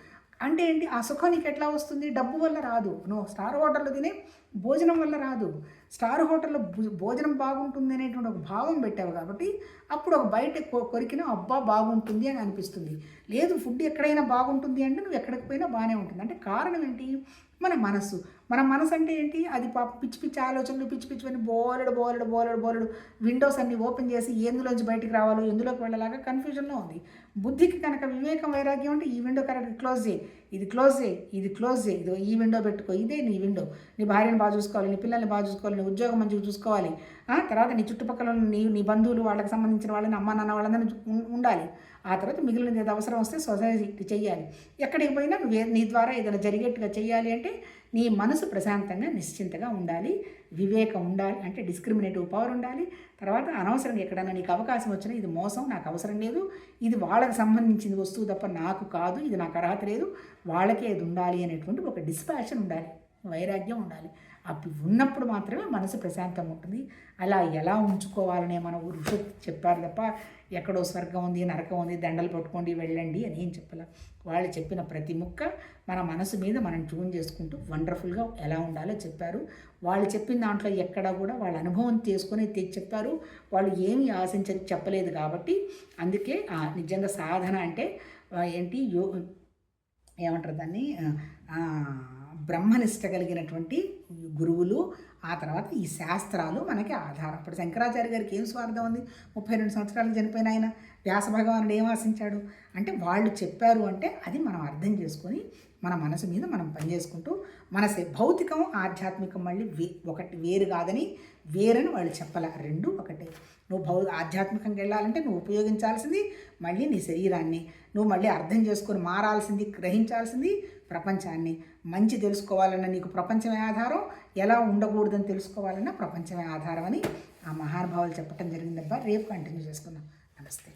[SPEAKER 1] అంటే ఏంటి? ఆ సుఖం నీకు ఎట్లా వస్తుంది? డబ్బు వల్ల రాదు. నువ్వు స్టార్ హోటల్లో తినే భోజనం వల్ల రాదు. స్టార్ హోటల్లో భోజనం బాగుంటుంది అనేటువంటి ఒక భావం పెట్టావు కాబట్టి అప్పుడు ఒక బయట కొ- అబ్బా బాగుంటుంది అని అనిపిస్తుంది. లేదు ఫుడ్ ఎక్కడైనా బాగుంటుంది అంటే నువ్వు ఎక్కడికి పోయినా బాగానే ఉంటుంది. అంటే కారణం ఏంటి? మన మనస్సు. మన మనసు అంటే ఏంటి? అది పాప పిచ్చి పిచ్చి ఆలోచనలు పిచ్చి పిచ్చి బోలెడు బోలెడు బోలెడు బోలెడు విండోస్ అన్ని ఓపెన్ చేసి ఎందులోంచి బయటికి రావాలో ఎందులోకి వెళ్ళలాగా కన్ఫ్యూజన్లో ఉంది. బుద్ధికి కనుక వివేకం వైరాగ్యం అంటే ఈ విండో కరెక్ట్ క్లోజ్ చేయి. ఇది క్లోజ్ చేయి ఇది క్లోజ్ చేయి. ఇది ఈ విండో పెట్టుకో ఇదే నీ విండో నీ భార్యను బాగా చూసుకోవాలి నీ పిల్లల్ని బాగా చూసుకోవాలి నీ ఉద్యోగం మంచిగా చూసుకోవాలి. తర్వాత నీ చుట్టుపక్కల నీ నీ బంధువులు వాళ్ళకి సంబంధించిన వాళ్ళని అమ్మ నాన్న వాళ్ళందరినీ ఉండాలి. ఆ తర్వాత మిగిలిన ఏది అవసరం వస్తే సొసైటీ చెయ్యాలి. ఎక్కడికి పోయినా నువ్వు నీ ద్వారా ఏదైనా జరిగేట్టుగా చేయాలి అంటే నీ మనసు ప్రశాంతంగా నిశ్చింతగా ఉండాలి. వివేకం ఉండాలి అంటే డిస్క్రిమినేటివ్ పవర్ ఉండాలి. తర్వాత అనవసరంగా ఎక్కడైనా నీకు అవకాశం వచ్చినా ఇది మోసం నాకు అవసరం లేదు. ఇది వాళ్ళకి సంబంధించిన వస్తువు తప్ప నాకు కాదు ఇది నాకు అర్హత లేదు. వాళ్ళకే ఇది ఉండాలి అనేటువంటి ఒక డిస్పాషన్ ఉండాలి. వైరాగ్యం ఉండాలి. అవి ఉన్నప్పుడు మాత్రమే మనసు ప్రశాంతంగా ఉంటుంది. అలా ఎలా ఉంచుకోవాలనే మన ఋషులు చెప్పారు తప్ప ఎక్కడో స్వర్గం ఉంది నరకం ఉంది దండలు పట్టుకోండి వెళ్ళండి అని ఏం చెప్పాల. వాళ్ళు చెప్పిన ప్రతి ముక్క మన మనసు మీద మనం ట్యూన్ చేసుకుంటూ వండర్ఫుల్గా ఎలా ఉండాలో చెప్పారు. వాళ్ళు చెప్పిన దాంట్లో ఎక్కడ కూడా వాళ్ళ అనుభవం తీసుకొని తెచ్చి చెప్పారు. వాళ్ళు ఏమి ఆశించని చెప్పలేదు కాబట్టి అందుకే ఆ, నిజంగా సాధన అంటే ఏంటి యో ఏమంటారు దాన్ని? బ్రహ్మనిష్ట కలిగినటువంటి గురువులు ఆ తర్వాత ఈ శాస్త్రాలు మనకి ఆధారం ఇప్పుడు శంకరాచార్య గారికి ఏం స్వార్థం ఉంది? ముప్పై రెండు సంవత్సరాలు చనిపోయిన ఆయన వ్యాస భగవానుడు ఏం ఆశించాడు? అంటే వాళ్ళు చెప్పారు అంటే అది మనం అర్థం చేసుకొని మన మనసు మీద మనం పనిచేసుకుంటూ మన భౌతికం ఆధ్యాత్మికం మళ్ళీ వే ఒకటి వేరు కాదని వేరని వాళ్ళు చెప్పాల రెండు ఒకటే. నువ్వు భౌ ఆధ్యాత్మికంగా వెళ్ళాలంటే నువ్వు ఉపయోగించాల్సింది మళ్ళీ నీ శరీరాన్ని. నువ్వు మళ్ళీ అర్థం చేసుకొని మారాల్సింది గ్రహించాల్సింది ప్రపంచాన్ని మంచి తెలుసుకోవాలన్నా నీకు ప్రపంచమే ఆధారం ఎలా ఉండకూడదని తెలుసుకోవాలన్నా ప్రపంచమే ఆధారం అని ఆ మహానుభావులు చెప్పటం జరిగిందబ్బా. రేపు కంటిన్యూ చేసుకుందాం. నమస్తే.